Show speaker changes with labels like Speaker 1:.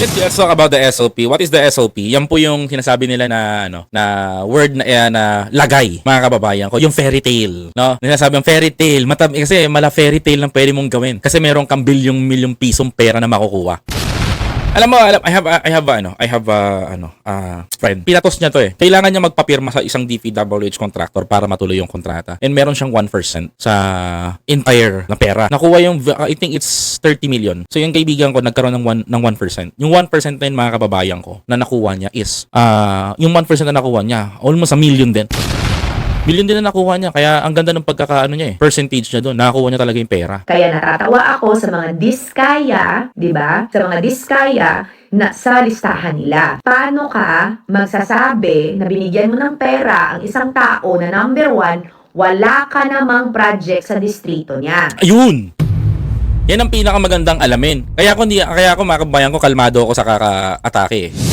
Speaker 1: Let's, let's talk about the SOP. What is the SOP? Yan po yung sinasabi nila na ano na word na, eh, na lagay mga kababayan ko. Yung fairy tale, no? Sinasabi yung fairy tale. Matab kasi mala fairy tale lang pwede mong gawin. Kasi meron kang bilyong milyong pisong pera na makukuha. Alam mo, alam, I have, I have, ano, I have, uh, ano, uh, friend. Pinatos niya to eh. Kailangan niya magpapirma sa isang DPWH contractor para matuloy yung kontrata. And meron siyang 1% sa entire na pera. Nakuha yung, uh, I think it's 30 million. So yung kaibigan ko nagkaroon ng 1, ng 1%. Yung 1% na yun, mga kababayan ko, na nakuha niya is, uh, yung 1% na nakuha niya, almost a million din. Million din na nakuha niya. Kaya ang ganda ng pagkakaano niya eh. Percentage niya doon. Nakakuha niya talaga yung pera.
Speaker 2: Kaya natatawa ako sa mga diskaya, 'di ba? Sa mga diskaya na sa listahan nila. Paano ka magsasabi na binigyan mo ng pera ang isang tao na number one, wala ka namang project sa distrito niya?
Speaker 1: Ayun! Yan ang pinakamagandang alamin. Kaya ako, kaya ako mga kababayan ko, kalmado ako sa kaka-atake eh.